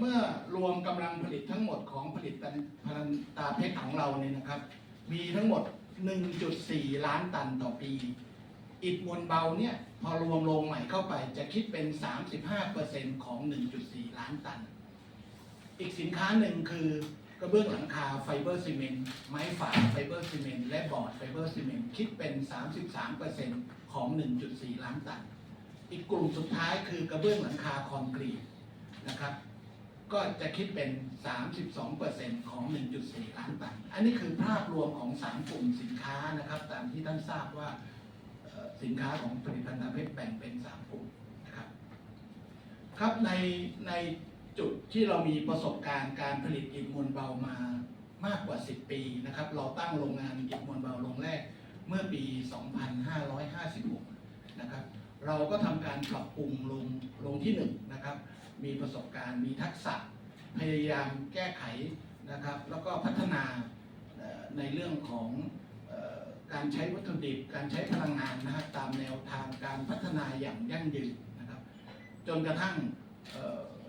เมื่อรวมกำลังผลิตทั้งหมดของผลิตภัณฑ์ตาเพชรของเราเนี่ยนะครับ มีทั้งหมด 1.4 ล้านตันต่อปี อิฐมวลเบาเนี่ยพอรวมโรงใหม่เข้าไปจะคิดเป็น 35%ของ 1.4 ล้านตัน อีกสินค้าหนึ่งคือกระเบื้องหลังคาไฟเบอร์ซีเมนต์ไม้ฝาไฟเบอร์ซีเมนต์และบอร์ดไฟเบอร์ซีเมนต์คิดเป็น 33%ของ 1.4 ล้านตัน อีกกลุ่มสุดท้ายคือกระเบื้องหลังคาคอนกรีตนะครับ ก็จะคิดเป็น 32%ของ 1.4 ล้านตัน อันนี้คือภาพรวมของ 3 กลุ่มสินค้านะครับ ตามที่ท่านทราบว่าสินค้าของผลิตภัณฑ์ตาเพชรแบ่งเป็น 3 กลุ่มนะครับ ครับในในจุดที่เรามีประสบการณ์การผลิตอิฐมวลเบามามากกว่า 10 ปีนะครับ เราตั้งโรงงานอิฐมวลเบาโรงแรกเมื่อปี 2556 นะครับ เราก็ทำการปรับปรุงโรงโรงที่ 1 นะครับ มีประสบการณ์ มีทักษะ พยายามแก้ไขนะครับ แล้วก็พัฒนาในเรื่องของออการใช้วัตถุดิบ การใช้พลังงานนะครับตามแนวทางการพัฒนาอย่างยั่งยืนนะครับ จนกระทั่งเ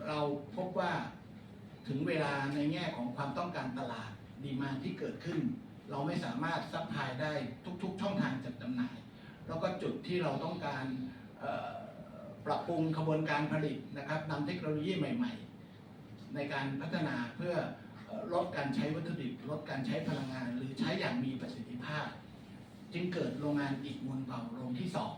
เราพบว่าถึงเวลาในแง่ของความต้องการตลาดดีมานที่เกิดขึ้น เราไม่สามารถซัพพลายได้ทุก ๆ ช่องทางจัดจำหน่าย แล้วก็จุดที่เราต้องการ ปรับปรุงขบวนการผลิตนะครับนำเทคโนโลยีใหม่ ๆ ในการพัฒนาเพื่อลดการใช้วัตถุดิบลดการใช้พลังงาน หรือใช้อย่างมีประสิทธิภาพ จึงเกิดโรงงานอิฐมวลเบาโรงที่สอง